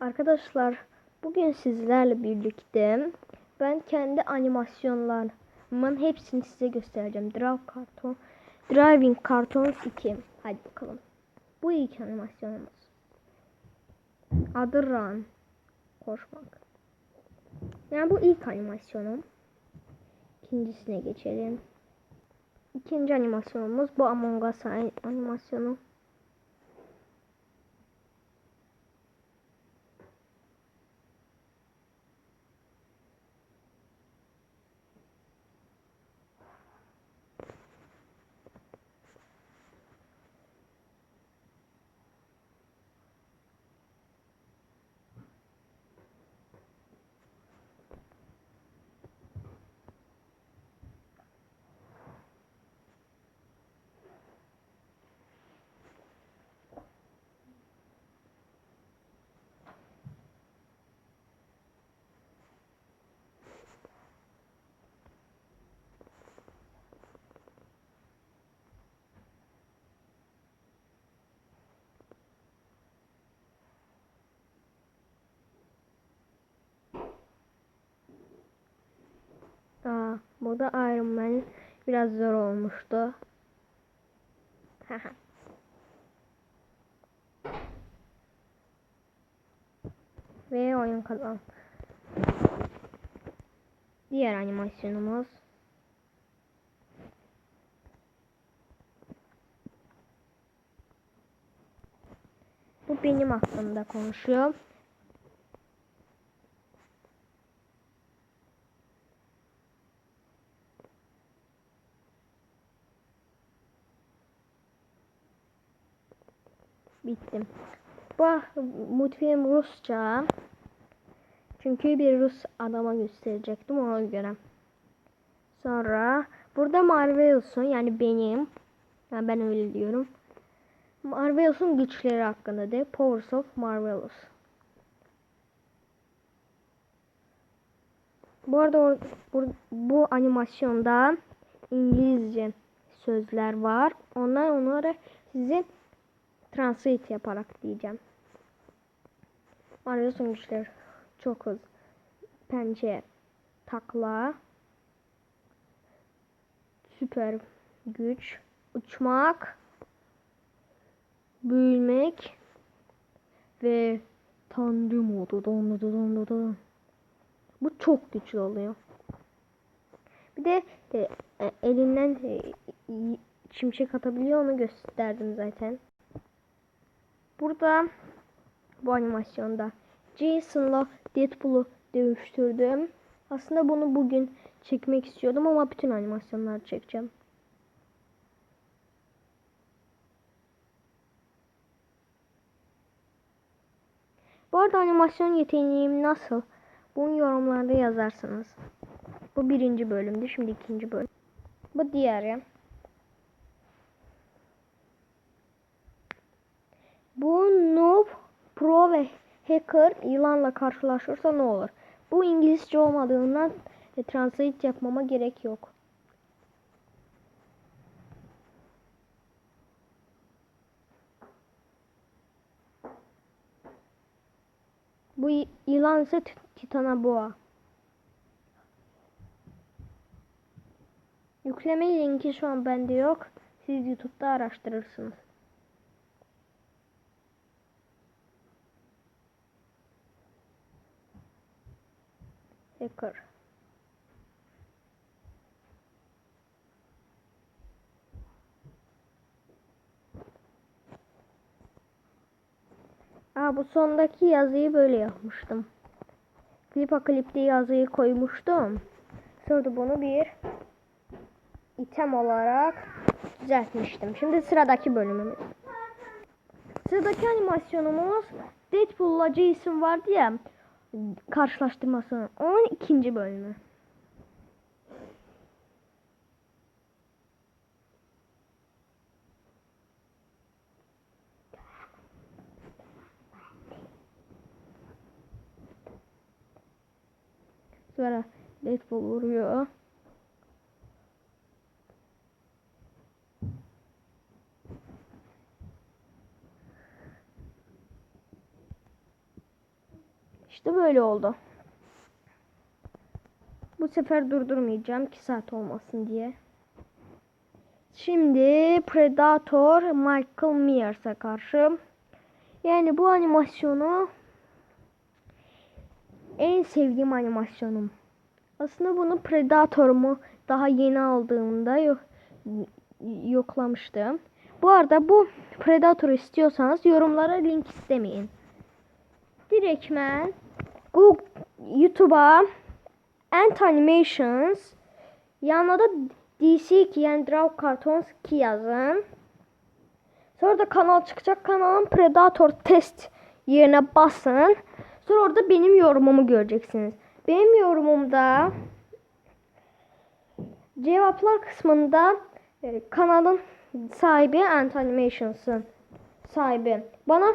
Arkadaşlar bugün sizlerle birlikte ben kendi animasyonlarımın hepsini size göstereceğim. Drive karton, Driving Cartoons 2. Hadi bakalım. Bu ilk animasyonumuz. Adı Run. Koşmak. Yani bu ilk animasyonum. İkincisine geçelim. İkinci animasyonumuz bu Among Us animasyonu. Aa, burada Iron Man biraz zor olmuştu. Ve oyun kazan. Diğer animasyonumuz. Bu benim hakkımda konuşuyor. Bu multifilm Rusça. Çünkü bir Rus adama gösterecektim ona göre. Sonra burada Marvelos'un yani benim yani ben öyle diyorum. Marvelos'un güçleri hakkında de Powers of Marvelous. Bu arada bu, bu animasyonda İngilizce sözler var. Onlar onları size translate yaparak diyeceğim. Mario sonuçlar çok hız. Pençe, takla, süper güç, uçmak, büyümek ve tanrı modu. Don, don, don, don. Bu çok güçlü oluyor. Bir de e, e, elinden e, şimşek atabiliyor onu gösterdim zaten. Burada bu animasyonda Jason'la Deadpool'u dövüştürdüm. Aslında bunu bugün çekmek istiyordum ama bütün animasyonları çekeceğim. Bu arada animasyon yeteneğim nasıl? Bunu yorumlarda yazarsınız. Bu birinci bölümdü. Şimdi ikinci bölüm. Bu diğeri. Bu noob, pro ve hacker yılanla karşılaşırsa ne olur? Bu İngilizce olmadığından e, translate yapmama gerek yok. Bu yılan ise Titana Boğa. Yükleme linki şu an bende yok. Siz YouTube'da araştırırsınız. Hacker. Aa, bu sondaki yazıyı böyle yapmıştım. Klipa klipte yazıyı koymuştum. Sonra bunu bir item olarak düzeltmiştim. Şimdi sıradaki bölümümüz. Sıradaki animasyonumuz Deadpool'la Jason vardı ya karşılaştırması. Onun ikinci bölümü. Sonra Deadpool vuruyor. İşte böyle oldu. Bu sefer durdurmayacağım 2 saat olmasın diye. Şimdi Predator Michael Myers'a karşı. Yani bu animasyonu en sevdiğim animasyonum. Aslında bunu Predator'umu daha yeni aldığımda yok, yoklamıştım. Bu arada bu Predator istiyorsanız yorumlara link istemeyin. Direktmen Google YouTube'a Ant Animations yanına da DC yani Draw Cartoons 2 yazın. Sonra da kanal çıkacak. Kanalın Predator test yerine basın. Sonra orada benim yorumumu göreceksiniz. Benim yorumumda cevaplar kısmında e, kanalın sahibi Ant Animations'ın sahibi bana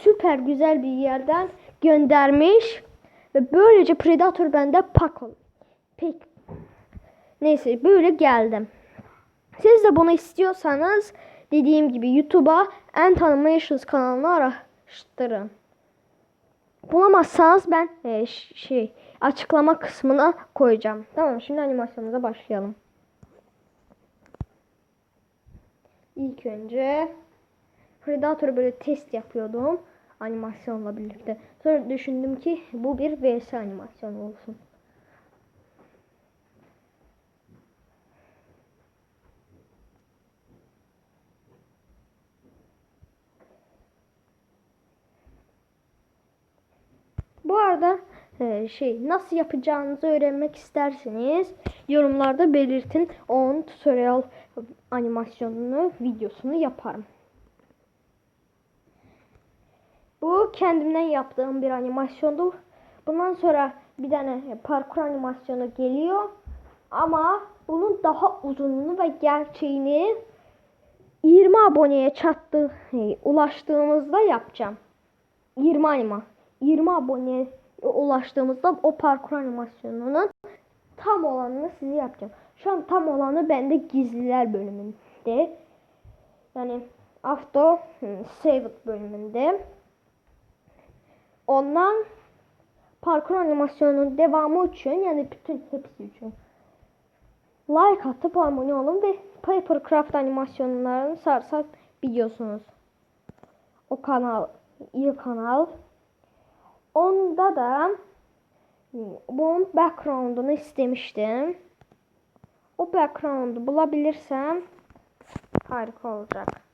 süper güzel bir yerden göndermiş ve böylece Predator bende pak ol. Pek neyse böyle geldim. Siz de bunu istiyorsanız dediğim gibi YouTube'a Ant Animations kanalını araştırın. Bulamazsanız ben e, şey açıklama kısmına koyacağım. Tamam şimdi animasyonumuza başlayalım. İlk önce Predator'u böyle test yapıyordum animasyonla birlikte. Sonra düşündüm ki bu bir VS animasyonu olsun. Bu arada e, şey nasıl yapacağınızı öğrenmek isterseniz yorumlarda belirtin. Onun tutorial animasyonunu videosunu yaparım. Bu kendimden yaptığım bir animasyondu. Bundan sonra bir tane parkur animasyonu geliyor. Ama bunun daha uzunluğunu ve gerçeğini 20 aboneye çattı, ulaştığımızda yapacağım. 20 anima. 20 aboneye ulaştığımızda o parkur animasyonunun tam olanını size yapacağım. Şu an tam olanı bende gizliler bölümünde. Yani After Saved bölümünde. Ondan parkur animasyonunun devamı için yani bütün hepsi için like atıp abone olun ve Papercraft animasyonlarını sarsak biliyorsunuz. O kanal iyi kanal. Onda da bunun background'unu istemiştim. O background'u bulabilirsem harika olacak.